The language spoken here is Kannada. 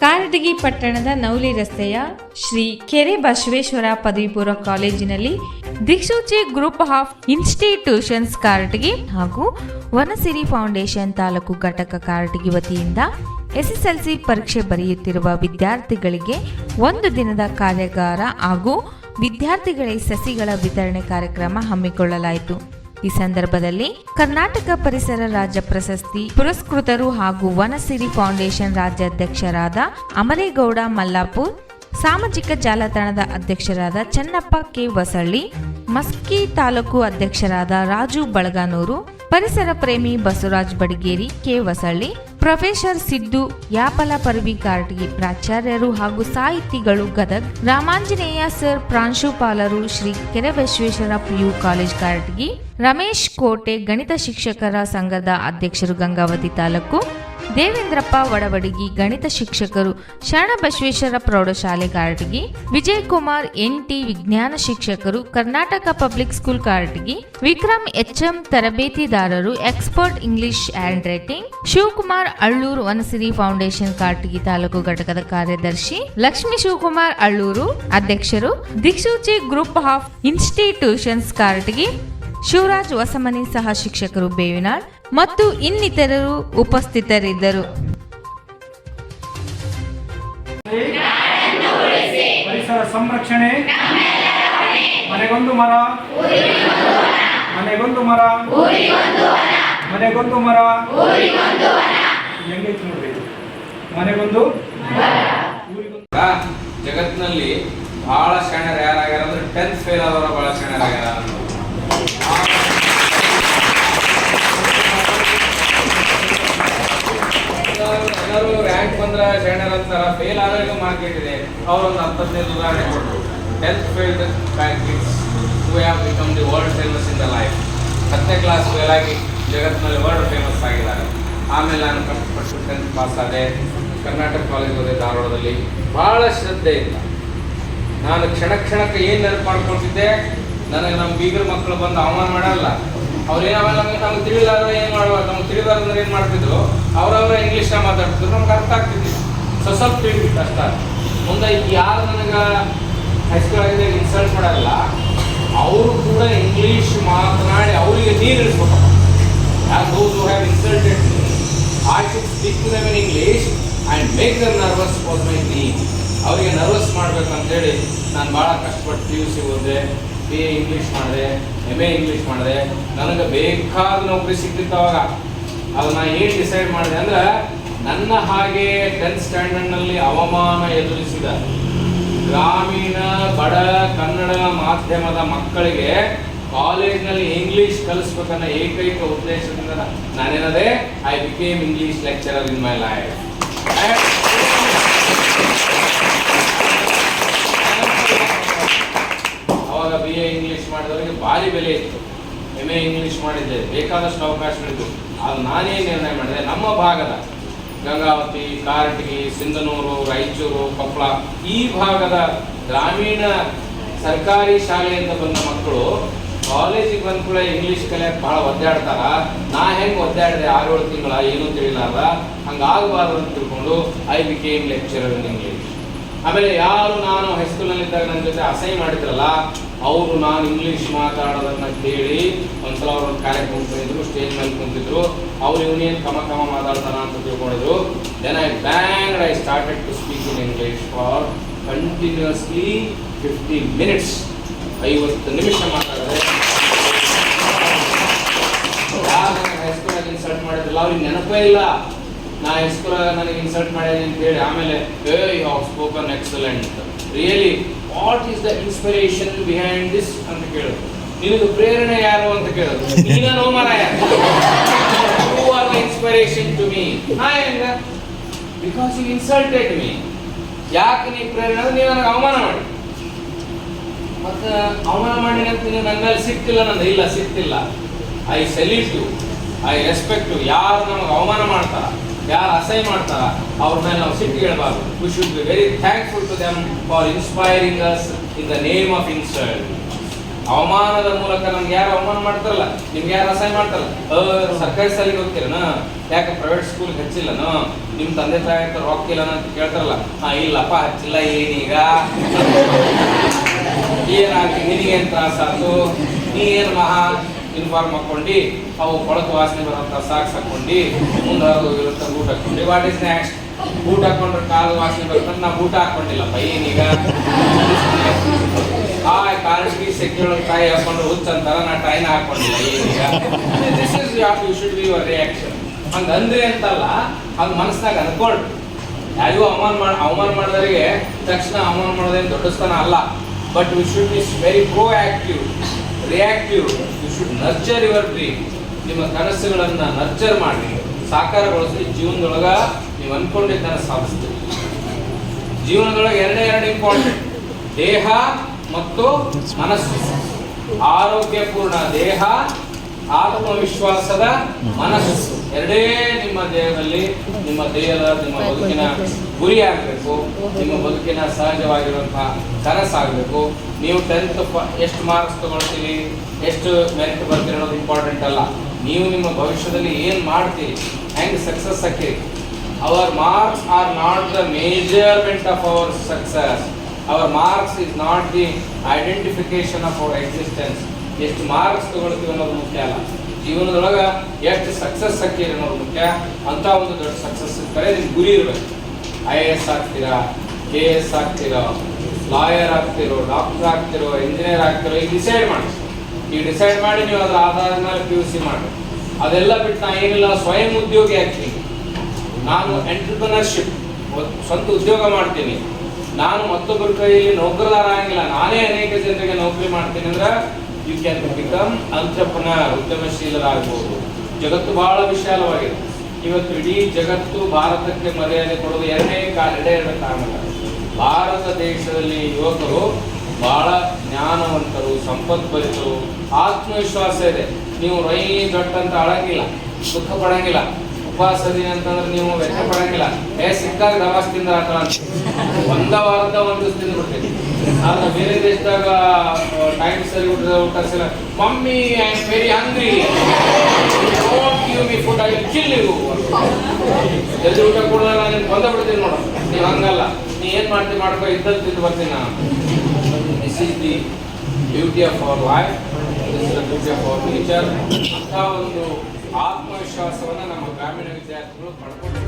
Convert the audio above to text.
ಕಾರಟಗಿ ಪಟ್ಟಣದ ನೌಲಿ ರಸ್ತೆಯ ಶ್ರೀ ಕೆರೆ ಬಸವೇಶ್ವರ ಪದವಿ ಪೂರ್ವ ಕಾಲೇಜಿನಲ್ಲಿ ದಿಕ್ಸೂಚಿ ಗ್ರೂಪ್ ಆಫ್ ಇನ್ಸ್ಟಿಟ್ಯೂಷನ್ಸ್ ಕಾರಟಗಿ ಹಾಗೂ ವನಸಿರಿ ಫೌಂಡೇಶನ್ ತಾಲೂಕು ಘಟಕ ಕಾರಟಗಿ ವತಿಯಿಂದ ಎಸ್ಎಸ್ಎಲ್ಸಿ ಪರೀಕ್ಷೆ ಬರೆಯುತ್ತಿರುವ ವಿದ್ಯಾರ್ಥಿಗಳಿಗೆ ಒಂದು ದಿನದ ಕಾರ್ಯಾಗಾರ ಹಾಗೂ ವಿದ್ಯಾರ್ಥಿಗಳಿಗೆ ಸಸಿಗಳ ವಿತರಣೆ ಕಾರ್ಯಕ್ರಮ ಹಮ್ಮಿಕೊಳ್ಳಲಾಯಿತು. ಈ ಸಂದರ್ಭದಲ್ಲಿ ಕರ್ನಾಟಕ ಪರಿಸರ ರಾಜ್ಯ ಪ್ರಶಸ್ತಿ ಪುರಸ್ಕೃತರು ಹಾಗೂ ವನಸಿರಿ ಫೌಂಡೇಶನ್ ರಾಜ್ಯಾಧ್ಯಕ್ಷರಾದ ಅಮರೇಗೌಡ ಮಲ್ಲಾಪುರ್, ಸಾಮಾಜಿಕ ಜಾಲತಾಣದ ಅಧ್ಯಕ್ಷರಾದ ಚನ್ನಪ್ಪ ಕೆ ವಸಳ್ಳಿ ಮಸ್ಕಿ ತಾಲೂಕು ಅಧ್ಯಕ್ಷರಾದ ರಾಜು ಬಳಗಾನೂರು, ಪರಿಸರ ಪ್ರೇಮಿ ಬಸವರಾಜ್ ಬಡಿಗೇರಿ ಕೆ ವಸಳ್ಳಿ ಪ್ರೊಫೆಸರ್ ಸಿದ್ದು ಯಾಪಲ ಕಾರಟಗಿ ಪ್ರಾಚಾರ್ಯರು ಹಾಗೂ ಸಾಹಿತಿಗಳು ಗದಗ್. ರಾಮಾಂಜನೇಯ ಸರ್ ಪ್ರಾಂಶುಪಾಲರು ಶ್ರೀ ಕೆರೆಬಸವೇಶ್ವರ ಪಿಯು ಕಾಲೇಜ್ ಕಾರಟಗಿ ರಮೇಶ್ ಕೋಟೆ ಗಣಿತ ಶಿಕ್ಷಕರ ಸಂಘದ ಅಧ್ಯಕ್ಷರು ಗಂಗಾವತಿ ತಾಲೂಕು. ದೇವೇಂದ್ರಪ್ಪ ವಡವಡಿಗಿ ಗಣಿತ ಶಿಕ್ಷಕರು ಶರಣಬಸವೇಶ್ವರ ಪ್ರೌಢಶಾಲೆ ಕಾರಟಗಿ ವಿಜಯ್ ಕುಮಾರ್ ಎನ್ ಟಿ ವಿಜ್ಞಾನ ಶಿಕ್ಷಕರು Karnataka public school Karatagi, Vikram H M ತರಬೇತಿದಾರರು expert English handwriting, Shivakumar Allur Vanasiri foundation Karatagi taluk ಘಟಕದ ಕಾರ್ಯದರ್ಶಿ, ಲಕ್ಷ್ಮೀ ಶಿವಕುಮಾರ್ ಅಳ್ಳೂರು ಅಧ್ಯಕ್ಷರು Dikshuchi group of institutions Karatagi, Shivaraj Hosamani ಸಹ ಶಿಕ್ಷಕರು ಬೇವಿನಾಳ್ ಮತ್ತು ಇನ್ನಿತರರು ಉಪಸ್ಥಿತರಿದ್ದರು ಪರಿಸರ ಸಂರಕ್ಷಣೆ ಮನೆಗೊಂದು ಮರ ಮನೆಗೊಂದು ಮರ ಮನೆಗೊಂದು ಮರ ಹೆಂಗೈತಿ ನೋಡ್ರಿ. ಮನೆಗೊಂದು ಜಗತ್ತಿನಲ್ಲಿ ಬಹಳ ಶಾಣ್ಯರು ಯಾರಾಗ್ಯಾರ ಅಂದ್ರೆ ಟೆಂತ್ ಫೇಲ್ ಆದವರು ಬಹಳ ಶಾಣ್ಯರಾಗ್ಯಾರ ಅನ್ನೋದು. ಶಾಣ್ಯರ ಅಂತಾರ ಫೇಲ್ ಆದಾಗ ಮಾರ್ಕೆಟ್ ಇದೆ ಅವ್ರೊಂದು ಹತ್ತದೈದು ಉದಾಹರಣೆ ಕೊಟ್ಟರು tenth failed kids who have become the world famous in the life ಹತ್ತನೇ ಕ್ಲಾಸ್ ಫೇಲ್ ಆಗಿ ಜಗತ್ತಿನಲ್ಲಿ ವರ್ಲ್ಡ್ ಫೇಮಸ್ ಆಗಿದ್ದಾರೆ. ಆಮೇಲೆ ನಾನು ಕಷ್ಟಪಟ್ಟು ಟೆಂತ್ ಪಾಸ್ ಆದೆ. ಕರ್ನಾಟಕ ಕಾಲೇಜ್ ಹೋದೆ ಧಾರವಾಡದಲ್ಲಿ. ಭಾಳ ಶ್ರದ್ಧೆ ಇಲ್ಲ ನಾನು ಕ್ಷಣ ಕ್ಷಣಕ್ಕೆ ಏನು ನೆನಪು ಮಾಡ್ಕೊಳ್ತಿದ್ದೆ? ನನಗೆ ನಮ್ಮ ಬೀಗರ ಮಕ್ಕಳು ಬಂದು ಅವಮಾನ ಮಾಡಲ್ಲ. ಅವ್ರು ಏನಾಗ ನಮ್ಗೆ ನಮ್ಗೆ ತಿಳಿಲಾರ್ದ ಏನು ಮಾಡುವ ನಮ್ಗೆ ತಿಳಿಲಾರ್ದ್ರೆ ಏನು ಮಾಡ್ತಿದ್ರು? ಅವ್ರವ್ರ ಇಂಗ್ಲೀಷ್ನ ಮಾತಾಡ್ತಿದ್ರು, ನಮ್ಗೆ ಅರ್ಥ ಆಗ್ತಿದ್ದಿಲ್ಲ ಸೊ ಸ್ವಲ್ಪ ತಿಳಿದಿತ್ತು ಅಷ್ಟ. ಮುಂದೆ ಯಾರು ನನಗೆ ಆಗಿದೆ ಇನ್ಸಲ್ಟ್ ಮಾಡಲ್ಲ, ಅವರು ಕೂಡ ಇಂಗ್ಲೀಷ್ ಮಾತನಾಡಿ ಅವರಿಗೆ ನೀರು ಇಳಿಸ್ಬೇಕು ಯಾರು those who have insulted to I should speak to them in English and make them nervous for my dream. ಅವರಿಗೆ ನರ್ವಸ್ ಮಾಡಬೇಕಂತೇಳಿ ನಾನು ಭಾಳ ಕಷ್ಟಪಟ್ಟು ಪಿ ಯು ಸಿ ಓದಿದೆ ಬಿ ಎ ಇಂಗ್ಲೀಷ್ ಮಾಡಿದೆ ಎಂ ಎ ಇಂಗ್ಲೀಷ್ ಮಾಡಿದೆ. ನನಗೆ ಬೇಕಾದ ನೌಕರಿ ಸಿಕ್ತಿತ್ತು ಅವಾಗ. ಅದು ನಾನು ಏನು ಡಿಸೈಡ್ ಮಾಡಿದೆ ಅಂದ್ರೆ, ನನ್ನ ಹಾಗೆ ಟೆಂತ್ ಸ್ಟ್ಯಾಂಡರ್ಡ್ನಲ್ಲಿ ಅವಮಾನ ಎದುರಿಸಿದ ಗ್ರಾಮೀಣ, ಬಡ ಕನ್ನಡ ಮಾಧ್ಯಮದ ಮಕ್ಕಳಿಗೆ ಕಾಲೇಜ್ನಲ್ಲಿ ಇಂಗ್ಲಿಷ್ ಕಲಿಸ್ಬೇಕನ್ನ ಏಕೈಕ ಉದ್ದೇಶದಿಂದ ನಾನೇನದೆ I became English lecturer in my life ಅವಾಗ ಬಿ ಎ ಇಂಗ್ಲಿಷ್ ಮಾಡಿದವರಿಗೆ ಭಾರಿ ಬೆಲೆ ಇತ್ತು. ಎಂ ಎ ಇಂಗ್ಲಿಷ್ ಮಾಡಿದ್ದೆ ಬೇಕಾದಷ್ಟು ಅವಕಾಶಗಳಿದ್ದು ಅದು ನಾನೇ ನಿರ್ಣಯ ಮಾಡಿದೆ. ನಮ್ಮ ಭಾಗದ ಗಂಗಾವತಿ ಕಾರಟಗಿ ಸಿಂಧನೂರು, ರಾಯಚೂರು, ಕೊಪ್ಪಳ, ಈ ಭಾಗದ ಗ್ರಾಮೀಣ ಸರ್ಕಾರಿ ಶಾಲೆಯಿಂದ ಬಂದ ಮಕ್ಕಳು ಕಾಲೇಜಿಗೆ ಬಂದ ಕೂಡ ಇಂಗ್ಲೀಷ್ ಕಲಿಯಕ್ಕೆ ಭಾಳ ಒದ್ದಾಡ್ತಾರ. ನಾ ಹೆಂಗೆ ಒದ್ದಾಡಿದೆ ಆರು ಏಳು ತಿಂಗಳ ಏನೂ ತಿಳಿಲಾರ್ದ. ಹಂಗಾಗಬಾರ್ದು ಅಂತ ತಿಳ್ಕೊಂಡು I became lecturer in English ಆಮೇಲೆ ಯಾರು ನಾನು ಹೈಸ್ಕೂಲ್ನಲ್ಲಿದ್ದಾಗ ನನ್ನ ಜೊತೆ ಅಸಹ್ಯ ಮಾಡಿದ್ರಲ್ಲ, ಅವರು ನಾನು ಇಂಗ್ಲೀಷ್ ಮಾತಾಡೋದನ್ನ ಕೇಳಿ ಒಂದ್ಸಲ ಅವ್ರ ಒಂದು ಕಾರ್ಯಕ್ರಮ ಕುಂತಿದ್ರು ಸ್ಟೇಜ್ ಮೇಲೆ ಕುಂತಿದ್ರು. ಅವ್ರು ಇವನೇನು ಕಮ ಕಮ ಮಾತಾಡ್ತಾನ ಅಂತ ತಿಳ್ಕೊಂಡಿದ್ರು. Then I bang I started to speak in English for continuously fifty minutes ಐವತ್ತು ನಿಮಿಷ ಮಾತಾಡಿದ್ರೆ ಯಾರು ಹೈಸ್ಕೂಲಾಗಿ ಇನ್ಸಲ್ಟ್ ಮಾಡಿದ್ರಲ್ಲ, ಅವ್ರಿಗೆ ನೆನಪೇ ಇಲ್ಲ. ನಾ ಹೈಸ್ಕೂಲಾಗ ನನಗೆ ಇನ್ಸಲ್ಟ್ ಮಾಡಿದೆ ಅಂತ ಹೇಳಿ ಆಮೇಲೆ very have spoken excellent really what is the inspiration behind this ಅಂತ ಕೇಳಿದ್ರು. ನಿನಗೆ ಪ್ರೇರಣೆ ಯಾರು? ಅಂತ ಕೇಳಿದ್ರು. ನೋ ಮರ ಯಾರು are the inspiration to me ನಾ ಹೆಂಗ? ಬಿಕಾಸ್ ಯು ಇನ್ಸಲ್ಟೆಡ್ ಮೀ ಯಾಕೆ ನೀ ಪ್ರೇರಣೆ? ಅಂದ್ರೆ ನೀವು ನನಗೆ ಅವಮಾನ ಮಾಡಿ. ಮತ್ತೆ, ಅವಮಾನ ಮಾಡಿ ಅಂತ ನೀವು ನನ್ನ ಮೇಲೆ ಸಿಕ್ತಿಲ್ಲ ನಂದು. ಇಲ್ಲ, ಸಿಕ್ತಿಲ್ಲ. I salute you I respect you ಯಾರು ನಮಗೆ ಅವಮಾನ ಮಾಡ್ತಾರ? ಯಾರು ಅಸಹ್ಯ ಮಾಡ್ತಾರ, ಅವ್ರ ಮೇಲೆ ನಾವು ಸಿಟ್ಟು ಹೇಳ್ಬಾರ್ದು. We should be very thankful to them for inspiring us in the name of insult ಅವಮಾನದ ಮೂಲಕ ನಮ್ಗೆ ಯಾರು ಅವಮಾನ ಮಾಡ್ತಾರಲ್ಲ, ನಿಮ್ಗೆ ಯಾರು ಅಸಹ್ಯ ಮಾಡ್ತಾರಲ್ಲ? ಸರ್ಕಾರಿ ಶಾಲೆಗೆ ಹೋಗ್ತೀರನ? ಯಾಕೆ ಪ್ರೈವೇಟ್ ಸ್ಕೂಲ್ ಹಚ್ಚಿಲ್ಲನ? ನಿಮ್ ತಂದೆ ತಾಯಿ ಅಂತ ರೊಕ್ಕ ಇಲ್ಲ ಅಂತ ಕೇಳ್ತಾರಲ್ಲ, ಹಾ, ಇಲ್ಲಪ್ಪ, ಹಚ್ಚಿಲ್ಲ, ಏನೀಗ? ಏನಾಗ್ತಿ ನಿನಗೇನು ಸಾಕು ನೀ ಏನು ಮಹಾ? ಯೂನಿಫಾರ್ಮ್ ಹಾಕೊಂಡು ಅವು ಕೊಳಕು ವಾಸನೆ ಬರೋಂಥ ಸಾಕ್ಸ್ ಹಾಕೊಂಡು ಮುಂದೆ ಇರುತ್ತೆ ಬೂಟ್ ಹಾಕ್ಕೊಂಡು. ವಾಟ್ ಇಸ್ ನೆಕ್ಸ್ಟ್ ಬೂಟ್ ಹಾಕೊಂಡ್ರೆ ಕಾಲು ವಾಸನೆ ಬರುತ್ತೆ? ನಾ ಬೂಟ್ ಹಾಕ್ಕೊಂಡಿಲ್ಲ ಏನೀಗ? ಆ, ಕಾಲಿಗೆ ಸೆಕ್ಯೂರ್ ಟೈ ಹಾಕೊಂಡು ಹುಚ್ಚಂತಾರ ನಾ ಟೈನ ಹಾಕೊಂಡಿಲ್ಲ ಏನೀಗ? This is what you should be your reaction ಹಂಗೆ ಅಂದ್ರೆ ಅಂತಲ್ಲ ಅದು ಮನಸ್ನಾಗ ಅನ್ಕೊಳ್ರಿ. ಯಾರಿಗೂ ಅವಮಾನ ಮಾಡಿ, ಅವಮಾನ ಮಾಡಿದವರಿಗೆ ತಕ್ಷಣ ಅವಮಾನ ಮಾಡೋದೇನು ದೊಡ್ಡಸ್ತನ ಅಲ್ಲ. But we should be very proactive reactive you should nurture your dream ನಿಮ್ಮ ಕನಸುಗಳನ್ನು ನರ್ಚರ್ ಮಾಡಿ, ಸಾಕಾರಗೊಳಿಸಿ, ಜೀವನದೊಳಗೆ ನೀವು ಅನ್ಕೊಂಡಿದ್ದನ್ನ ಸಾಧಿಸ್ತೀವಿ ಜೀವನದೊಳಗೆ ಎರಡೇ ಎರಡು ಇಂಪಾರ್ಟೆಂಟ್ ದೇಹ ಮತ್ತು ಮನಸ್ಸು. ಆರೋಗ್ಯಪೂರ್ಣ ದೇಹ, ಆತ್ಮವಿಶ್ವಾಸದ ಮನಸ್ಸು. ಎರಡೇ ನಿಮ್ಮ ದೇಹದಲ್ಲಿ ನಿಮ್ಮ ದೇಹದ ನಿಮ್ಮ ಬದುಕಿನ ಗುರಿ ಆಗಬೇಕು, ನಿಮ್ಮ ಬದುಕಿನ ಸಹಜವಾಗಿರುವಂತಹ ಕನಸಾಗಬೇಕು ನೀವು ಟೆಂತ್ ಎಷ್ಟು ಮಾರ್ಕ್ಸ್ ತಗೊಳ್ತೀರಿ, ಎಷ್ಟು ಮೆರಿಟ್ ಬರ್ತೀರಿ ಅನ್ನೋದು ಇಂಪಾರ್ಟೆಂಟ್ ಅಲ್ಲ. ನೀವು ನಿಮ್ಮ ಭವಿಷ್ಯದಲ್ಲಿ ಏನು ಮಾಡ್ತೀರಿ, ಹೆಂಗೆ success ಆಕ್ಕಿರಿ our marks are not the measurement of our success our marks is not the identification of our existence ಎಷ್ಟು ಮಾರ್ಕ್ಸ್ ತಗೊಳ್ತೀವಿ ಅನ್ನೋದು ಮುಖ್ಯ ಅಲ್ಲ. ಜೀವನದೊಳಗೆ ಎಷ್ಟು ಸಕ್ಸಸ್ ಆಕ್ಕಿರಿ ಅನ್ನೋದು ಮುಖ್ಯ. ಅಂತ ಒಂದು ದೊಡ್ಡ ಸಕ್ಸಸ್ ಇರ್ತಾರೆ ನಿಮ್ಗೆ ಗುರಿ ಇರಬೇಕು. ಐ ಎ ಎಸ್ ಆಗ್ತೀರಾ ಕೆ ಎಸ್ ಆಗ್ತೀರಾ ಲಾಯರ್ ಆಗ್ತಿರೋ ಡಾಕ್ಟರ್ ಆಗ್ತಿರೋ ಇಂಜಿನಿಯರ್ ಆಗ್ತಿರೋ, ಈಗ ಡಿಸೈಡ್ ಮಾಡಿ. ಈಗ ಡಿಸೈಡ್ ಮಾಡಿ ನೀವು ಅದರ ಆಧಾರದ ಮೇಲೆ ಪಿ ಯು ಸಿ ಮಾಡಿ ಅದೆಲ್ಲ ಬಿಟ್ಟು ನಾ ಏನಿಲ್ಲ, ಸ್ವಯಂ ಉದ್ಯೋಗಿ ಆಗ್ತೀನಿ. ನಾನು ಎಂಟರ್ಪ್ರಿನರ್ಶಿಪ್ ಸ್ವಂತ ಉದ್ಯೋಗ ಮಾಡ್ತೀನಿ. ನಾನು ಮತ್ತೊಬ್ಬರ ಕೈಯಲ್ಲಿ ನೌಕರದಾರ ಆಗಿಲ್ಲ. ನಾನೇ ಅನೇಕ ಜನರಿಗೆ ನೌಕರಿ ಮಾಡ್ತೀನಿ ಅಂದ್ರೆ ಯು ಕ್ಯಾನ್ ಬಿಕಮ್ ಅಂತ್ರಪ್ರನರ್ ಉದ್ಯಮಶೀಲರಾಗಬಹುದು ಜಗತ್ತು ಬಹಳ ವಿಶಾಲವಾಗಿದೆ. ಇವತ್ತು ಇಡೀ ಜಗತ್ತು ಭಾರತಕ್ಕೆ ಮರ್ಯಾದೆ ಕೊಡೋದು ಎರಡನೇ ಎರಡೇ ಎರಡು ಕಾರಣ ಭಾರತ ದೇಶದಲ್ಲಿ ಯುವಕರು ಬಹಳ ಜ್ಞಾನವಂತರು ಸಂಪದ್ಭರಿತರು ಆತ್ಮವಿಶ್ವಾಸ ಇದೆ. ನೀವು ರೈ ದೊಡ್ಡ ಅಂತ ಅಳಂಗಿಲ್ಲ, ದುಃಖ ಪಡಂಗಿಲ್ಲ, ಉಪವಾಸ ದಿನ ಅಂತಂದ್ರೆ ನೀವು ವೆಚ್ಚ ಪಡಂಗಿಲ್ಲ. ಏ, ಸಿಕ್ಕಾಗ ದವಾಸ್ ತಿಂದ ಒಂದ ವಾರದ ಒಂದು ದಿವಸ ತಿಂದು ಆದ್ರೆ ಬೇರೆ ದೇಶದಾಗ ಟೈಮ್ ಸರಿ ಊಟದ ಊಟ ಸರ mummy I am very hungry give me food I will kill you ಎಲ್ಲಿ ಊಟ ಕೊಡಲ್ಲ, ನಾನು ಬಂದ ಬಿಡ್ತೀನಿ ನೋಡು. ನೀವು ಹಂಗಲ್ಲ. ನೀ ಏನು ಮಾಡ್ತೀನಿ ಮಾಡ್ಕೋ, ಇದ್ದಲ್ಲಿ ತಿಂದು ಬರ್ತೀನಿ ನಾನು. This is the beauty of our life this is the beauty of our nature ಅಂತ ಒಂದು ಆತ್ಮವಿಶ್ವಾಸವನ್ನು ನಮ್ಮ ಗ್ರಾಮೀಣ ವಿದ್ಯಾರ್ಥಿಗಳು ಪಡ್ಕೊಂಡು